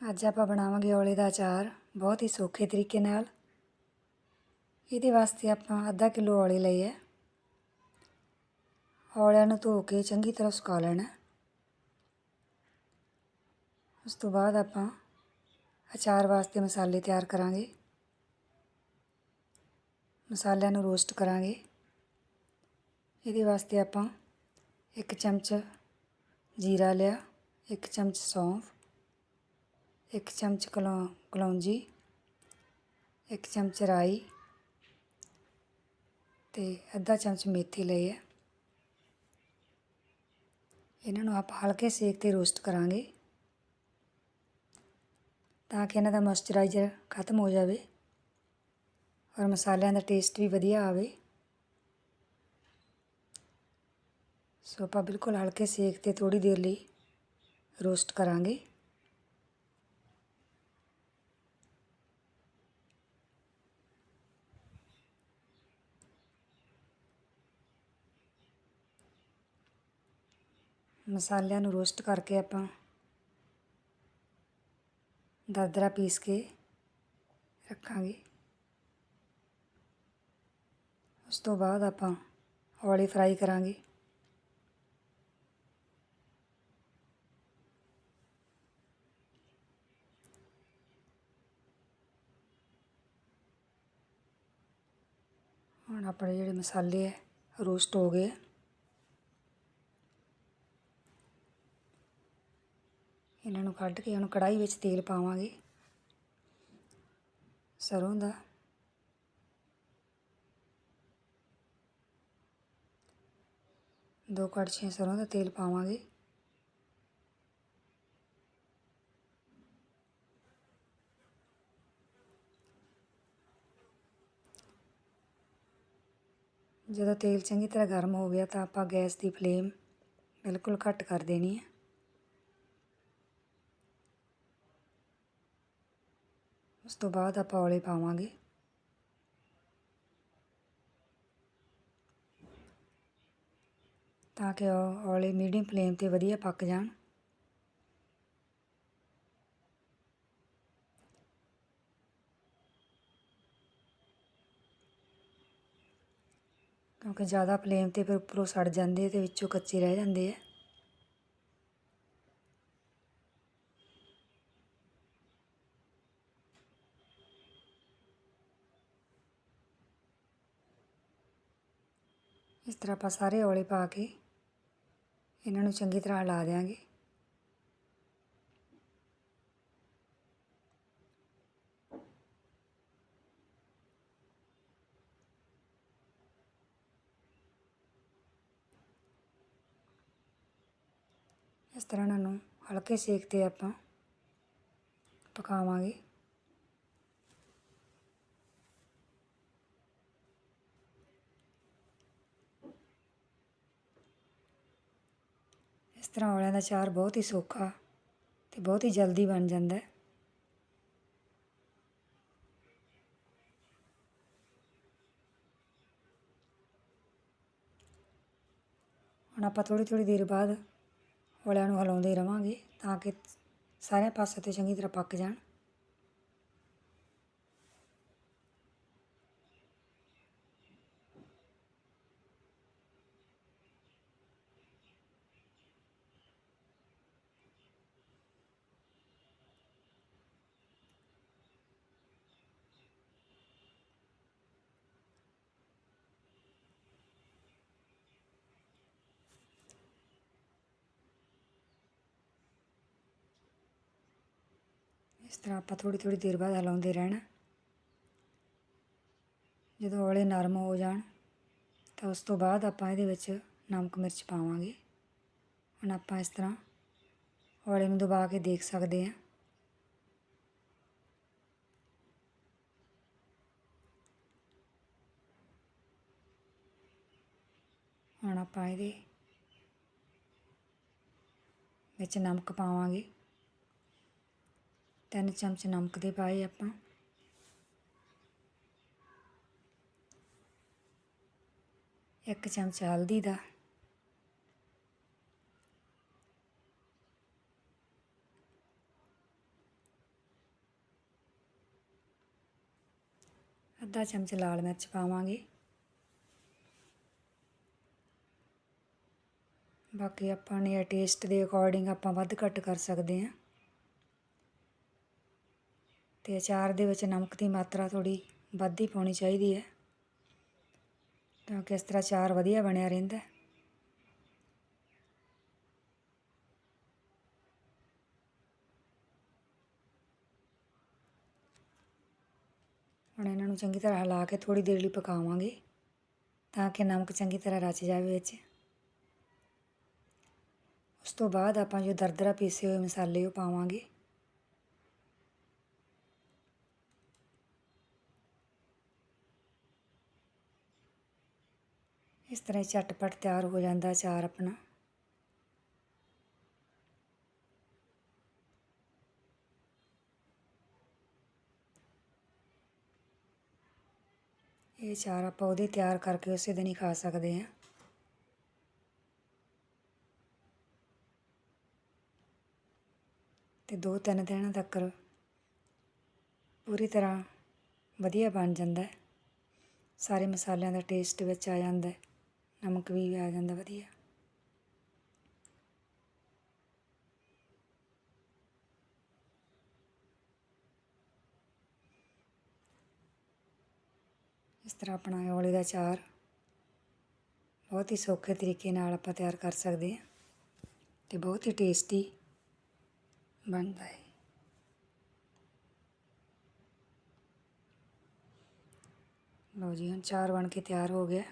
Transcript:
ਅੱਜ ਆਪਾਂ ਬਣਾਵਾਂਗੇ ਔਲੇ ਦਾ ਅਚਾਰ, ਬਹੁਤ ਹੀ ਸੌਖੇ ਤਰੀਕੇ ਨਾਲ। ਇਹਦੇ ਵਾਸਤੇ ਆਪਾਂ ਅੱਧਾ ਕਿਲੋ ਔਲੇ ਲਏ ਹੈ ਔਲਿਆਂ ਨੂੰ ਧੋ ਕੇ ਚੰਗੀ ਤਰ੍ਹਾਂ ਸੁਕਾ ਲੈਣਾ। ਉਸ ਤੋਂ ਬਾਅਦ ਆਪਾਂ ਅਚਾਰ ਵਾਸਤੇ ਮਸਾਲੇ ਤਿਆਰ ਕਰਾਂਗੇ। ਮਸਾਲਿਆਂ ਨੂੰ ਰੋਸਟ ਕਰਾਂਗੇ। ਇਹਦੇ ਵਾਸਤੇ ਆਪਾਂ ਇੱਕ ਚਮਚ ਜੀਰਾ ਲਿਆ, ਇੱਕ ਚਮਚ ਸੌਂਫ ਇੱਕ ਚਮਚ ਕਲੌ, ਕਲੌਂਜੀ, ਇੱਕ ਚਮਚ ਰਾਈ ਅਤੇ ਅੱਧਾ ਚਮਚ ਮੇਥੀ ਲਈ ਹੈ। ਇਹਨਾਂ ਨੂੰ ਆਪਾਂ ਹਲਕੇ ਸੇਕ 'ਤੇ ਰੋਸਟ ਕਰਾਂਗੇ ਤਾਂ ਕਿ ਇਹਨਾਂ ਦਾ ਮੋਇਸਚਰਾਈਜ਼ਰ ਖਤਮ ਹੋ ਜਾਵੇ ਔਰ ਮਸਾਲਿਆਂ ਦਾ ਟੇਸਟ ਵੀ ਵਧੀਆ ਆਵੇ। ਸੋ ਆਪਾਂ ਬਿਲਕੁਲ ਹਲਕੇ ਸੇਕ 'ਤੇ ਥੋੜੀ ਦੇਰ ਲਈ ਰੋਸਟ ਕਰਾਂਗੇ। ਮਸਾਲਿਆਂ ਨੂੰ ਰੋਸਟ ਕਰਕੇ ਆਪਾਂ ਦਰਦਰਾ ਪੀਸ ਕੇ ਰੱਖਾਂਗੇ। ਉਸ ਤੋਂ ਬਾਅਦ ਆਪਾਂ ਹੌਲੀ ਫਰਾਈ ਕਰਾਂਗੇ। ਹੁਣ ਆਪਣੇ ਜਿਹੜੇ ਮਸਾਲੇ ਹੈ ਰੋਸਟ ਹੋ ਗਏ ਇਹਨਾਂ ਨੂੰ ਕੱਢ ਕੇ ਹੁਣ ਕੜਾਈ ਵਿੱਚ ਤੇਲ ਪਾਵਾਂਗੇ। ਸਰੋਂ ਦਾ। ਦੋ ਕੜਛੀਆਂ ਸਰੋਂ ਦਾ ਤੇਲ ਪਾਵਾਂਗੇ। ਜਦੋਂ ਤੇਲ ਚੰਗੀ ਤਰ੍ਹਾਂ ਗਰਮ ਹੋ ਗਿਆ ਤਾਂ ਆਪਾਂ ਗੈਸ ਦੀ ਫਲੇਮ ਬਿਲਕੁਲ ਘੱਟ ਕਰ ਦੇਣੀ ਹੈ। ਉਸ ਤੋਂ ਬਾਅਦ ਆਪਾਂ ਔਲੇ ਪਾਵਾਂਗੇ। ਤਾਂ ਕਿ ਔਲੇ ਮੀਡੀਅਮ ਫਲੇਮ 'ਤੇ ਵਧੀਆ ਪੱਕ ਜਾਣ। ਕਿਉਂਕਿ ਜ਼ਿਆਦਾ ਫਲੇਮ 'ਤੇ ਫਿਰ ਉੱਪਰੋਂ ਸੜ ਜਾਂਦੇ ਤੇ ਵਿੱਚੋਂ ਕੱਚੇ ਰਹਿ ਜਾਂਦੇ ਆ। ਇਸ ਤਰ੍ਹਾਂ ਆਪਾਂ ਸਾਰੇ ਔਲੇ ਪਾ ਕੇ ਇਹਨਾਂ ਨੂੰ ਚੰਗੀ ਤਰ੍ਹਾਂ ਹਿਲਾ ਦੇਵਾਂਗੇ ਇਸ ਤਰ੍ਹਾਂ ਇਹਨਾਂ ਨੂੰ ਹਲਕੇ ਸੇਕ 'ਤੇ ਆਪਾਂ ਪਕਾਵਾਂਗੇ। ਇਸ ਤਰ੍ਹਾਂ ਔਲਿਆਂ ਦਾ ਚਾਰ ਬਹੁਤ ਹੀ ਸੌਖਾ ਅਤੇ ਬਹੁਤ ਹੀ ਜਲਦੀ ਬਣ ਜਾਂਦਾ ਹੁਣ ਆਪਾਂ ਥੋੜੀ ਥੋੜੀ ਦੇਰ ਬਾਅਦ ਔਲਿਆਂ ਨੂੰ ਹਿਲਾਉਂਦੇ ਰਵਾਂਗੇ ਤਾਂ ਕਿ ਸਾਰੇ ਪਾਸੇ ਤੋਂ ਚੰਗੀ ਤਰ੍ਹਾਂ ਪੱਕ ਜਾਣ। ਇਸ ਤਰ੍ਹਾਂ ਆਪਾਂ ਥੋੜ੍ਹੀ ਥੋੜ੍ਹੀ ਦੇਰ ਬਾਅਦ ਹਲਾਉਂਦੇ ਰਹਿਣਾ। ਜਦੋਂ ਔਲੇ ਨਰਮ ਹੋ ਜਾਣ, ਤਾਂ ਉਸ ਤੋਂ ਬਾਅਦ ਆਪਾਂ ਇਹਦੇ ਵਿੱਚ ਨਮਕ ਮਿਰਚ ਪਾਵਾਂਗੇ। ਹੁਣ ਆਪਾਂ ਇਸ ਤਰ੍ਹਾਂ ਔਲੇ ਨੂੰ ਦਬਾ ਕੇ ਦੇਖ ਸਕਦੇ ਹਾਂ। ਹੁਣ ਆਪਾਂ ਇਹਦੇ ਵਿੱਚ ਨਮਕ ਪਾਵਾਂਗੇ। ਤਿੰਨ ਚਮਚ ਨਮਕ ਦੇ ਪਾਏ ਆਪਾਂ। ਇੱਕ ਚਮਚ ਹਲਦੀ ਦਾ। ਅੱਧਾ ਚਮਚ ਲਾਲ ਮਿਰਚ ਪਾਵਾਂਗੇ। ਬਾਕੀ ਆਪਾਂ ਨੇ ਟੇਸਟ ਦੇ ਅਕੋਰਡਿੰਗ ਆਪਾਂ ਵੱਧ ਘੱਟ ਕਰ ਸਕਦੇ ਹਾਂ। ਅਤੇ ਅਚਾਰ ਦੇ ਵਿੱਚ ਨਮਕ ਦੀ ਮਾਤਰਾ ਥੋੜ੍ਹੀ ਵੱਧ ਹੀ ਪਾਉਣੀ ਚਾਹੀਦੀ ਹੈ ਤਾਂ ਕਿ ਇਸ ਤਰ੍ਹਾਂ ਅਚਾਰ ਵਧੀਆ ਬਣਿਆ ਰਹਿੰਦਾ ਹੁਣ ਇਹਨਾਂ ਨੂੰ ਚੰਗੀ ਤਰ੍ਹਾਂ ਹਿਲਾ ਕੇ ਥੋੜੀ ਦੇਰ ਲਈ ਪਕਾਵਾਂਗੇ ਤਾਂ ਕਿ ਨਮਕ ਚੰਗੀ ਤਰ੍ਹਾਂ ਰਚ ਜਾਵੇ ਵਿੱਚ। ਉਸ ਤੋਂ ਬਾਅਦ ਆਪਾਂ ਜੋ ਦਰਦਰਾ ਪੀਸੇ ਹੋਏ ਮਸਾਲੇ ਉਹ ਪਾਵਾਂਗੇ। ਇਸ ਤਰ੍ਹਾਂ ਹੀ ਝਟਪਟ ਤਿਆਰ ਹੋ ਜਾਂਦਾ ਅਚਾਰ ਆਪਣਾ। ਇਹ ਅਚਾਰ ਆਪਾਂ ਉਹਦੇ ਤਿਆਰ ਕਰਕੇ ਉਸੇ ਦਿਨ ਹੀ ਖਾ ਸਕਦੇ ਹਾਂ। ਤੇ ਦੋ ਤਿੰਨ ਦਿਨਾਂ ਤੱਕ ਪੂਰੀ ਤਰ੍ਹਾਂ ਵਧੀਆ ਬਣ ਜਾਂਦਾ। ਹੈ ਸਾਰੇ ਮਸਾਲਿਆਂ ਦਾ ਟੇਸਟ ਵਿੱਚ ਆ ਜਾਂਦਾ। ਹੈ ਨਮਕ ਵੀ ਆ ਜਾਂਦਾ ਵਧੀਆ ਇਸ ਤਰ੍ਹਾਂ ਆਪਣਾ ਔਲੇ ਦਾ ਚਾਰ ਬਹੁਤ ਹੀ ਸੌਖੇ ਤਰੀਕੇ ਨਾਲ ਆਪਾਂ ਤਿਆਰ ਕਰ ਸਕਦੇ ਹਾਂ ਤੇ ਬਹੁਤ ਹੀ ਟੇਸਟੀ ਬਣਦਾ ਹੈ ਲਓ ਜੀ ਹੁਣ ਚਾਰ ਬਣ ਕੇ ਤਿਆਰ ਹੋ ਗਿਆ